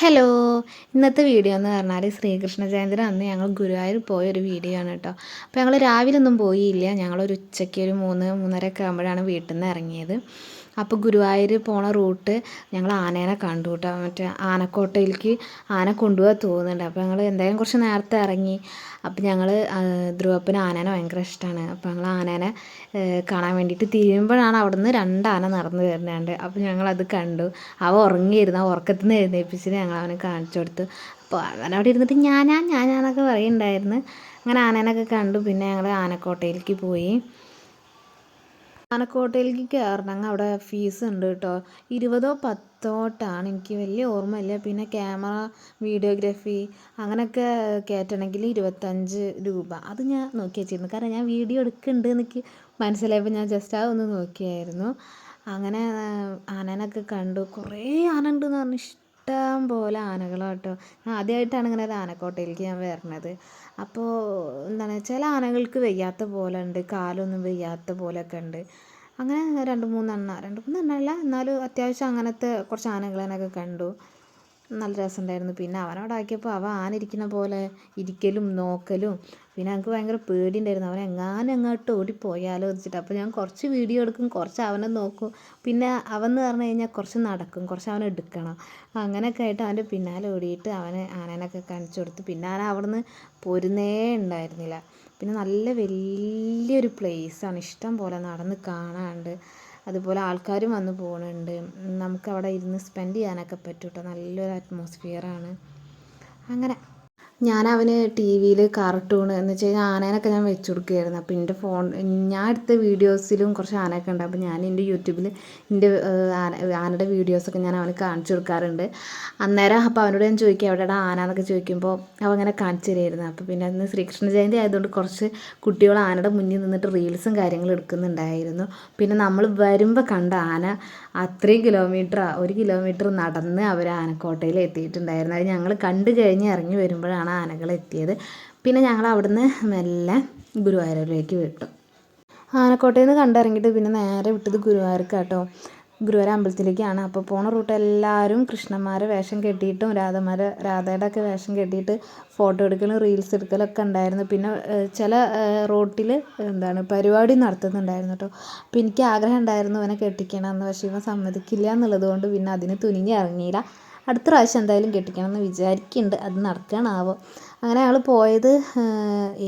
Hello. ഇന്നത്തെ video എന്ന് പറഞ്ഞാൽ ശ്രീകൃഷ്ണ ജയന്തിന് അന്ന് ഞങ്ങൾ ഗുരുവായൂർ പോയൊരു വീഡിയോ ആണ് കേട്ടോ അപ്പോൾ ഞങ്ങൾ രാവിലെ ഒന്നും പോയില്ല. ഞങ്ങളൊരു ഉച്ചയ്ക്ക് ഒരു മൂന്ന് മൂന്നര ഒക്കെ ആകുമ്പോഴാണ് വീട്ടിൽ നിന്ന് ഇറങ്ങിയത്. അപ്പോൾ ഗുരുവായൂർ പോണ റൂട്ട് ഞങ്ങൾ ആനേനെ കണ്ടു കേട്ടോ മറ്റേ ആനക്കോട്ടയിലേക്ക് ആന കൊണ്ടുപോകാൻ തോന്നുന്നുണ്ട്. അപ്പോൾ ഞങ്ങൾ എന്തായാലും കുറച്ച് നേരത്തെ ഇറങ്ങി. അപ്പോൾ ഞങ്ങൾ ധ്രുവപ്പന് ആനേനെ ഭയങ്കര ഇഷ്ടമാണ് അപ്പോൾ ഞങ്ങൾ ആനേനെ കാണാൻ വേണ്ടിയിട്ട് തിരിയുമ്പോഴാണ് അവിടെ നിന്ന് രണ്ട് ആന നടന്നു വരുന്നുണ്ട്. അപ്പോൾ ഞങ്ങളത് കണ്ടു. അവ ഉറങ്ങിയിരുന്നു. ആ ഉറക്കത്തിൽ നിന്ന് എഴുന്നേൽപ്പിച്ചിട്ട് ഞങ്ങൾ അവനെ കാണിച്ചു കൊടുത്തു. അപ്പോൾ അവൻ അവിടെ ഇരുന്നിട്ട് ഞാനാ ഞാനാന്നൊക്കെ പറയുന്നുണ്ടായിരുന്നു. അങ്ങനെ ആനേനൊക്കെ കണ്ടു. പിന്നെ ഞങ്ങൾ ആനക്കോട്ടയിലേക്ക് പോയി. ആനക്കോട്ടയിലേക്ക് കയറണമെങ്കിൽ അവിടെ ഫീസ് ഉണ്ട് കേട്ടോ. ഇരുപതോ പത്തോട്ടാണ് എനിക്ക് വലിയ ഓർമ്മയില്ല. പിന്നെ ക്യാമറ വീഡിയോഗ്രാഫി അങ്ങനെയൊക്കെ കയറ്റണമെങ്കിൽ ഇരുപത്തഞ്ച് രൂപ. അത് ഞാൻ നോക്കി വെച്ചിരുന്നു. കാരണം ഞാൻ വീഡിയോ എടുക്കുന്നുണ്ട് എനിക്ക് മനസ്സിലായപ്പോൾ ഞാൻ ജസ്റ്റ് അതൊന്ന് നോക്കിയായിരുന്നു. അങ്ങനെ ആനനൊക്കെ കണ്ടു. കുറേ ആന ഉണ്ടെന്ന് പറഞ്ഞു. ഇഷ്ടം പോലെ ആനകളാട്ടോ ആദ്യമായിട്ടാണ് ഇങ്ങനെ ആനക്കോട്ടയിലേക്ക് ഞാൻ വരുന്നത് അപ്പോൾ എന്താണ് ചില ആനകൾക്ക് വയ്യാത്ത പോലെ ഉണ്ട് കാലൊന്നും വയ്യാത്ത പോലെയൊക്കെ ഉണ്ട്. അങ്ങനെ രണ്ട് മൂന്നെണ്ണം രണ്ട് മൂന്നെണ്ണമല്ല എന്നാലും അത്യാവശ്യം അങ്ങനത്തെ കുറച്ച് ആനകളെയൊക്കെ കണ്ടു. നല്ല രസമുണ്ടായിരുന്നു. പിന്നെ അവനോടാക്കിയപ്പോൾ അവൻ ആന ഇരിക്കുന്ന പോലെ ഇരിക്കലും നോക്കലും പിന്നെ എനിക്ക് ഭയങ്കര പേടിയുണ്ടായിരുന്നു. അവൻ എങ്ങാനും എങ്ങോട്ട് ഓടിപ്പോയാലോ വെച്ചിട്ട് അപ്പോൾ ഞാൻ കുറച്ച് വീഡിയോ എടുക്കും കുറച്ച് അവനെ നോക്കും. പിന്നെ അവൻ എന്ന് പറഞ്ഞു കഴിഞ്ഞാൽ കുറച്ച് നടക്കും കുറച്ച് അവനെ എടുക്കണം. അങ്ങനെയൊക്കെ ആയിട്ട് അവന്റെ പിന്നാലെ ഓടിയിട്ട് അവനെ ആനേനൊക്കെ കാണിച്ചു കൊടുത്തു. പിന്നെ ആന അവിടുന്ന് പോരുന്നേ ഉണ്ടായിരുന്നില്ല. പിന്നെ നല്ല വലിയൊരു പ്ലേസാണ് ഇഷ്ടം പോലെ നടന്ന് കാണാണ്ട്. അതുപോലെ ആൾക്കാരും വന്ന് പോകുന്നുണ്ട് നമുക്കവിടെ ഇരുന്ന് സ്പെൻഡ് ചെയ്യാനൊക്കെ പറ്റും കേട്ടോ നല്ലൊരു അറ്റ്മോസ്ഫിയറാണ് അങ്ങനെ. ഞാൻ അവന് ടി വിയിൽ കാർട്ടൂൺ എന്ന് വെച്ച് കഴിഞ്ഞാൽ ആനേനൊക്കെ ഞാൻ വെച്ച് കൊടുക്കുകയായിരുന്നു അപ്പോൾ എന്റെ ഫോൺ ഞാൻ എടുത്ത വീഡിയോസിലും കുറച്ച് ആനയൊക്കെ ഉണ്ട്. അപ്പോൾ ഞാൻ എന്റെ യൂട്യൂബിൽ എന്റെ ആന ആനയുടെ വീഡിയോസൊക്കെ ഞാൻ അവന് കാണിച്ചു കൊടുക്കാറുണ്ട്. അന്നേരം അപ്പോൾ അവനോട് ഞാൻ ചോദിക്കുക എവിടെയാണ് ആന? എന്നൊക്കെ ചോദിക്കുമ്പോൾ അവൻ അങ്ങനെ കാണിച്ചു തരുമായിരുന്നു അപ്പോൾ പിന്നെ അന്ന് ശ്രീകൃഷ്ണ ജയന്തി ആയതുകൊണ്ട് കുറച്ച് കുട്ടികൾ ആനയുടെ മുന്നിൽ നിന്നിട്ട് റീൽസും കാര്യങ്ങളും എടുക്കുന്നുണ്ടായിരുന്നു. പിന്നെ നമ്മൾ വരുമ്പോൾ കണ്ട ആന അത്രയും കിലോമീറ്റർ ഒരു കിലോമീറ്റർ നടന്ന് അവർ ആനക്കോട്ടയിൽ എത്തിയിട്ടുണ്ടായിരുന്നു. അത് ഞങ്ങൾ കണ്ടു കഴിഞ്ഞ് ഇറങ്ങി വരുമ്പോഴാണ് ആനകൾ എത്തിയത്. പിന്നെ ഞങ്ങൾ അവിടുന്ന് മെല്ലെ ഗുരുവായൂരിലേക്ക് വിട്ടു. ആനക്കോട്ടയിൽ നിന്ന് കണ്ടിറങ്ങിയിട്ട് പിന്നെ നേരെ വിട്ടത് ഗുരുവായൂർക്കാട്ടോ. ഗുരുവായൂർ അമ്പലത്തിലേക്കാണ് അപ്പോൾ പോണ റൂട്ട് എല്ലാവരും കൃഷ്ണന്മാരെ വേഷം കെട്ടിയിട്ടും രാധമാരെ രാധയുടെ ഒക്കെ വേഷം കെട്ടിയിട്ട് ഫോട്ടോ എടുക്കലും റീൽസ് എടുക്കലൊക്കെ ഉണ്ടായിരുന്നു. പിന്നെ ചില റോട്ടിൽ എന്താണ് പരിപാടി നടത്തുന്നുണ്ടായിരുന്നു കേട്ടോ അപ്പോൾ എനിക്ക് ആഗ്രഹം ഉണ്ടായിരുന്നു അവനെ കെട്ടിക്കണമെന്ന്. പക്ഷേ ഇവൻ സമ്മതിക്കില്ല എന്നുള്ളത് കൊണ്ട് പിന്നെ അതിന് തുനിഞ്ഞിറങ്ങിയില്ല. അടുത്ത പ്രാവശ്യം എന്തായാലും കെട്ടിക്കണം എന്ന് വിചാരിക്കുന്നുണ്ട് അത് നടക്കണാവോ? അങ്ങനെ ഞങ്ങൾ പോയത്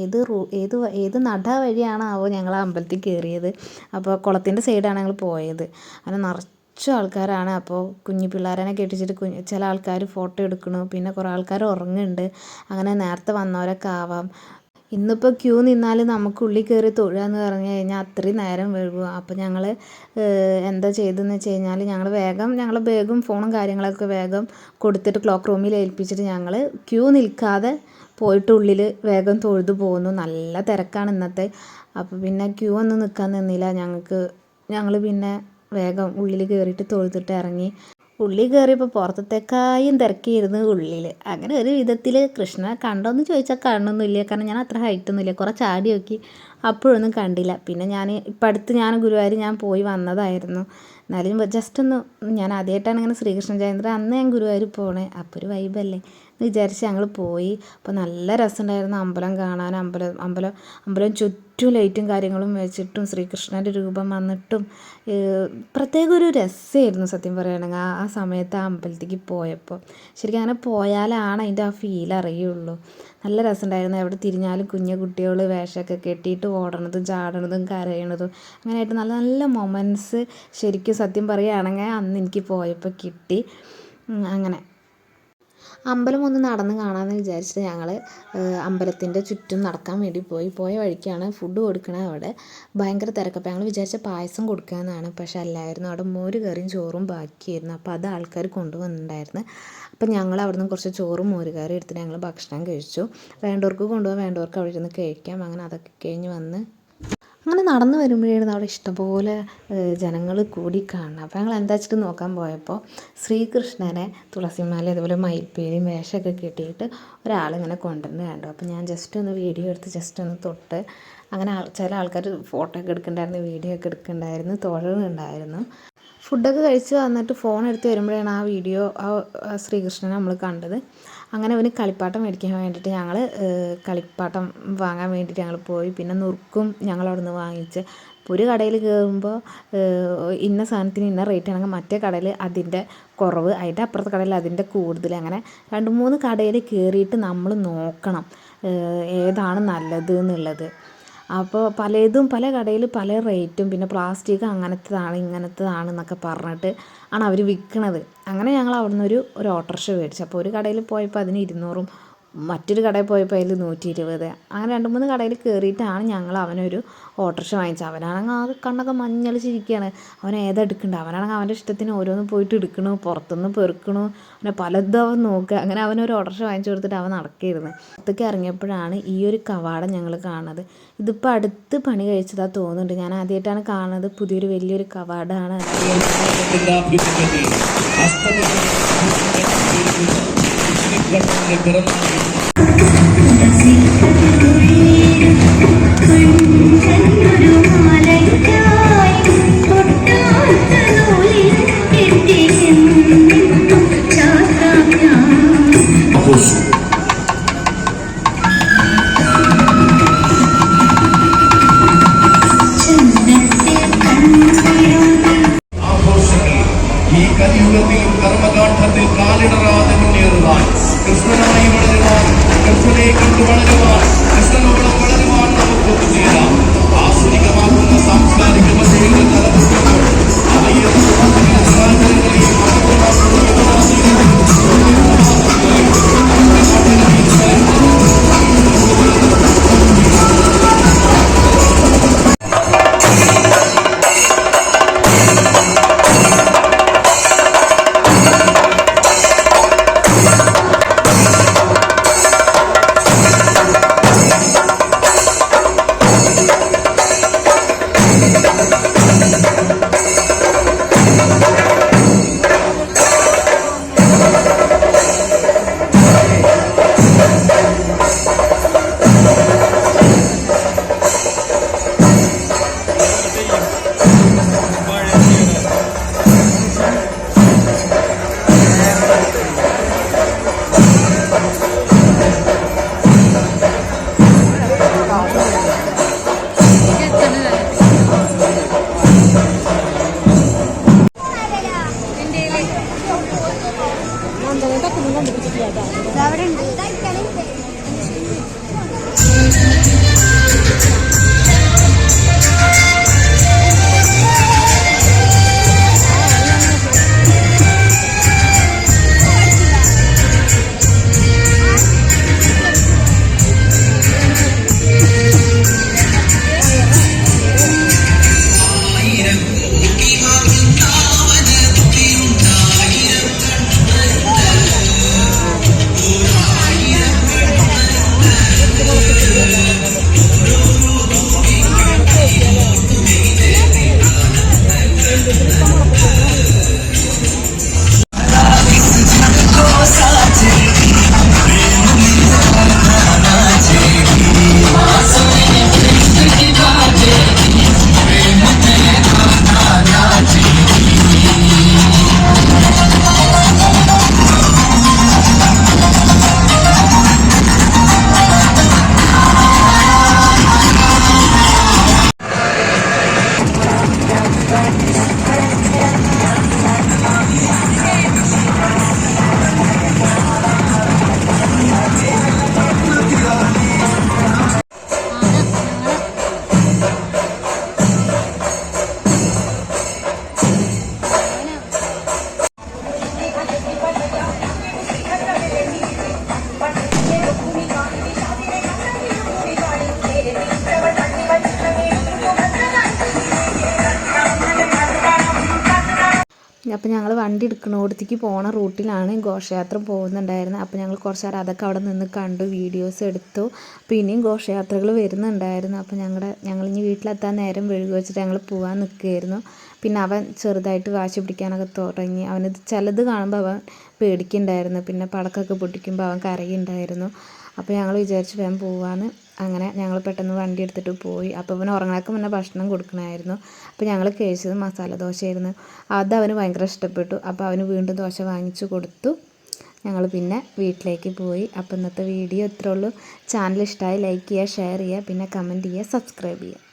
ഏത് റൂ ഏത് ഏത് നട വഴിയാണാവോ ഞങ്ങൾ അമ്പലത്തിൽ കയറിയത് അപ്പോൾ കുളത്തിന്റെ സൈഡാണ് ഞങ്ങൾ പോയത്. അങ്ങനെ നിറച്ച് ആൾക്കാരാണ്. അപ്പോൾ കുഞ്ഞു പിള്ളേരനെ കെട്ടിച്ചിട്ട് കുഞ്ഞ് ചില ആൾക്കാർ ഫോട്ടോ എടുക്കണു. പിന്നെ കുറേ ആൾക്കാർ ഉറങ്ങുന്നുണ്ട്. അങ്ങനെ നേരത്തെ വന്നവരൊക്കെ ആവാം. ഇന്നിപ്പോൾ ക്യൂ നിന്നാൽ നമുക്ക് ഉള്ളിൽ കയറി തൊഴുക എന്ന് പറഞ്ഞു കഴിഞ്ഞാൽ അത്രയും നേരം വൈകും. അപ്പോൾ ഞങ്ങൾ എന്താ ചെയ്തതെന്ന് വെച്ച് കഴിഞ്ഞാൽ ഞങ്ങൾ വേഗം ഞങ്ങൾ ബാഗും ഫോണും കാര്യങ്ങളൊക്കെ വേഗം കൊടുത്തിട്ട് ക്ലോക്ക് റൂമിൽ ഏൽപ്പിച്ചിട്ട് ഞങ്ങൾ ക്യൂ നിൽക്കാതെ പോയിട്ട് ഉള്ളിൽ വേഗം തൊഴുതു പോകുന്നു. നല്ല തിരക്കാണ് ഇന്നത്തെ. അപ്പോൾ പിന്നെ ക്യൂ ഒന്നും നിൽക്കാൻ നിന്നില്ല. ഞങ്ങൾക്ക് ഞങ്ങൾ പിന്നെ വേഗം ഉള്ളിൽ കയറിയിട്ട് തൊഴുതിട്ട് ഇറങ്ങി ഉള്ളിൽ കയറിയപ്പോൾ പുറത്തത്തേക്കായും തിരക്കിയിരുന്നു ഉള്ളിൽ അങ്ങനെ ഒരു വിധത്തിൽ കൃഷ്ണനെ കണ്ടോയെന്ന് ചോദിച്ചാൽ കാണണമെന്നില്ല കാരണം ഞാൻ അത്ര ഹൈറ്റൊന്നുമില്ല കുറച്ച് ചാടി നോക്കി. അപ്പോഴൊന്നും കണ്ടില്ല. പിന്നെ ഞാൻ ഇപ്പം അടുത്ത് ഞാൻ ഗുരുവായൂർ ഞാൻ പോയി വന്നതായിരുന്നു. എന്നാലും ജസ്റ്റ് ഒന്ന് ഞാൻ ആദ്യമായിട്ടാണ് ഇങ്ങനെ ശ്രീകൃഷ്ണ ജയന്തി അന്ന് ഞാൻ ഗുരുവായൂർ പോണേ. അപ്പോൾ ഒരു വൈബല്ലേ എന്ന് വിചാരിച്ച് ഞങ്ങൾ പോയി. അപ്പോൾ നല്ല രസമുണ്ടായിരുന്നു അമ്പലം കാണാൻ. അമ്പലം അമ്പലം അമ്പലം ചുറ്റും ലൈറ്റും കാര്യങ്ങളും വെച്ചിട്ടും ശ്രീകൃഷ്ണന്റെ രൂപം വന്നിട്ടും പ്രത്യേക ഒരു രസമായിരുന്നു സത്യം പറയുകയാണെങ്കിൽ ആ ആ സമയത്ത് ആ അമ്പലത്തേക്ക് പോയപ്പോൾ ശരിക്കും അങ്ങനെ പോയാലാണ് അതിന്റെ ആ ഫീൽ അറിയുള്ളൂ. നല്ല രസമുണ്ടായിരുന്നു എവിടെ തിരിഞ്ഞാലും കുഞ്ഞു കുട്ടികൾ വേഷമൊക്കെ കെട്ടിയിട്ട് ഓടണതും ചാടണതും കരയണതും അങ്ങനെയായിട്ട് നല്ല നല്ല മൊമെന്റ്സ് ശരിക്കും സത്യം പറയുകയാണെങ്കിൽ അന്ന് എനിക്ക് പോയപ്പോൾ കിട്ടി. അങ്ങനെ. അമ്പലം ഒന്ന് നടന്ന് കാണാമെന്ന് വിചാരിച്ചിട്ട് ഞങ്ങൾ അമ്പലത്തിന്റെ ചുറ്റും നടക്കാൻ വേണ്ടി പോയി. പോയ വഴിക്കാണ് ഫുഡ് കൊടുക്കണത് അവിടെ. ഭയങ്കര തിരക്ക് അപ്പോൾ ഞങ്ങൾ വിചാരിച്ച പായസം കൊടുക്കാമെന്നാണ് പക്ഷേ അല്ലായിരുന്നു. അവിടെ മോര് കറിയും ചോറും ബാക്കിയായിരുന്നു. അപ്പോൾ അത് ആൾക്കാർ കൊണ്ടുവന്നിട്ടുണ്ടായിരുന്നു. അപ്പം ഞങ്ങൾ അവിടെ നിന്ന് കുറച്ച് ചോറും മോര് കറിയും എടുത്തിട്ട് ഞങ്ങൾ ഭക്ഷണം കഴിച്ചു. വേണ്ടവർക്ക് കൊണ്ടുപോകാൻ വേണ്ടവർക്ക് അവിടെ ഇരുന്ന് കഴിക്കാം. അങ്ങനെ അതൊക്കെ കഴിഞ്ഞ് വന്ന് അങ്ങനെ നടന്നു വരുമ്പോഴായിരുന്നു അവിടെ ഇഷ്ടംപോലെ ജനങ്ങൾ കൂടി കാണണം അപ്പോൾ ഞങ്ങൾ എന്താ വെച്ചിട്ട് നോക്കാൻ പോയപ്പോൾ ശ്രീകൃഷ്ണനെ തുളസിമാല അതുപോലെ മയിൽപ്പീലിയും വേഷമൊക്കെ കെട്ടിയിട്ട് ഒരാളിങ്ങനെ കൊണ്ടുവന്ന് കണ്ടു. അപ്പോൾ ഞാൻ ജസ്റ്റ് ഒന്ന് വീഡിയോ എടുത്ത് ജസ്റ്റ് ഒന്ന് തൊട്ട് അങ്ങനെ ചില ആൾക്കാർ ഫോട്ടോ ഒക്കെ എടുക്കുന്നുണ്ടായിരുന്നു വീഡിയോ ഒക്കെ എടുക്കുന്നുണ്ടായിരുന്നു തൊഴുന്നുണ്ടായിരുന്നു ഫുഡൊക്കെ കഴിച്ച് വന്നിട്ട് ഫോൺ എടുത്ത് വരുമ്പോഴാണ് ആ വീഡിയോ ആ ശ്രീകൃഷ്ണനെ നമ്മൾ കണ്ടത്. അങ്ങനെ അവന് കളിപ്പാട്ടം മേടിക്കാൻ വേണ്ടിയിട്ട് ഞങ്ങൾ കളിപ്പാട്ടം വാങ്ങാൻ വേണ്ടിയിട്ട് ഞങ്ങൾ പോയി. പിന്നെ നുറുക്കും ഞങ്ങൾ അവിടെ നിന്ന് വാങ്ങിച്ച് ഒരു കടയിൽ കയറുമ്പോൾ ഇന്ന സാധനത്തിന് ഇന്ന റേറ്റ് ആണെങ്കിൽ മറ്റേ കടയിൽ അതിന്റെ കുറവ് അതിന്റെ അപ്പുറത്തെ കടയിൽ അതിന്റെ കൂടുതൽ. അങ്ങനെ രണ്ട് മൂന്ന് കടയിൽ കയറിയിട്ട് നമ്മൾ നോക്കണം ഏതാണ് നല്ലത് എന്നുള്ളത്. അപ്പോൾ പലതും പല കടയിൽ പല റേറ്റും പിന്നെ പ്ലാസ്റ്റിക് അങ്ങനത്തതാണ് ഇങ്ങനത്തതാണ് എന്നൊക്കെ പറഞ്ഞിട്ട് ആണ് അവർ വിൽക്കണത് അങ്ങനെ ഞങ്ങൾ അവിടുന്ന് ഒരു ഒരു ഓട്ടോറിക്ഷ മേടിച്ചു. അപ്പോൾ ഒരു കടയിൽ പോയപ്പോൾ അതിന് ഇരുന്നൂറും മറ്റൊരു കടയിൽ പോയപ്പോൾ അതിൽ നൂറ്റി ഇരുപത് അങ്ങനെ രണ്ട് മൂന്ന് കടയിൽ കയറിയിട്ടാണ് ഞങ്ങൾ അവനൊരു ഓട്ടോറിക്ഷ വാങ്ങിച്ചത്. അവനാണെങ്കിൽ ആകെ കണ്ണൊക്കെ മഞ്ഞളിച്ചിരിക്കുകയാണ് അവൻ ഏതാ എടുക്കേണ്ടത് അവനാണെങ്കിൽ അവന്റെ ഇഷ്ടത്തിന് ഓരോന്ന് പോയിട്ട് എടുക്കണു പുറത്തുനിന്ന് പെറുക്കണു. അങ്ങനെ പലതും അവൻ നോക്കുക അങ്ങനെ അവനൊരു ഓട്ടോറിക്ഷ വാങ്ങിച്ചു കൊടുത്തിട്ട് അവൻ നടക്കുകയായിരുന്നു പുറത്തേക്ക് ഇറങ്ങിയപ്പോഴാണ് ഈ ഒരു കവാടം ഞങ്ങൾ കാണുന്നത്. ഇതിപ്പോൾ അടുത്ത് പണി കഴിച്ചതാ തോന്നുന്നുണ്ട്. ഞാൻ ആദ്യമായിട്ടാണ് കാണുന്നത്. പുതിയൊരു വലിയൊരു കവാടമാണ്. Gracias എടുക്കണോടത്തേക്ക് പോണ റൂട്ടിലാണ് ഘോഷയാത്ര പോകുന്നുണ്ടായിരുന്നത്. അപ്പോൾ ഞങ്ങൾ കുറച്ച് നേരം അതൊക്കെ അവിടെ നിന്ന് കണ്ടു വീഡിയോസ് എടുത്തു. അപ്പോൾ ഇനിയും ഘോഷയാത്രകൾ വരുന്നുണ്ടായിരുന്നു. അപ്പോൾ ഞങ്ങളുടെ ഞങ്ങൾ ഇനി വീട്ടിലെത്താൻ നേരം വെഴുകി വെച്ചിട്ട് ഞങ്ങൾ പോകാൻ നിൽക്കുകയായിരുന്നു. പിന്നെ അവൻ ചെറുതായിട്ട് വാശി പിടിക്കാനൊക്കെ തുടങ്ങി. അവനത് ചിലത് കാണുമ്പോൾ അവൻ പേടിക്കുന്നുണ്ടായിരുന്നു. പിന്നെ പടക്കമൊക്കെ പൊട്ടിക്കുമ്പോൾ അവൻ കരയുണ്ടായിരുന്നു അപ്പോൾ ഞങ്ങൾ വിചാരിച്ചു വേഗം പോവാന്ന്. അങ്ങനെ ഞങ്ങൾ പെട്ടെന്ന് വണ്ടി എടുത്തിട്ട് പോയി. അപ്പോൾ ഇവൻ ഉറങ്ങാനൊക്കെ മുന്നേ ഭക്ഷണം കൊടുക്കണമായിരുന്നു അപ്പോൾ ഞങ്ങൾ കഴിച്ചത് മസാല ദോശയായിരുന്നു. അത് അവന് ഭയങ്കര ഇഷ്ടപ്പെട്ടു. അപ്പോൾ അവന് വീണ്ടും ദോശ വാങ്ങിച്ചു കൊടുത്തു. ഞങ്ങൾ പിന്നെ വീട്ടിലേക്ക് പോയി. അപ്പോൾ ഇന്നത്തെ വീഡിയോ ഇത്രേ ഉള്ളൂ. ചാനൽ ഇഷ്ടമായി ലൈക്ക് ചെയ്യുക ഷെയർ ചെയ്യുക പിന്നെ കമന്റ് ചെയ്യുക സബ്സ്ക്രൈബ് ചെയ്യുക.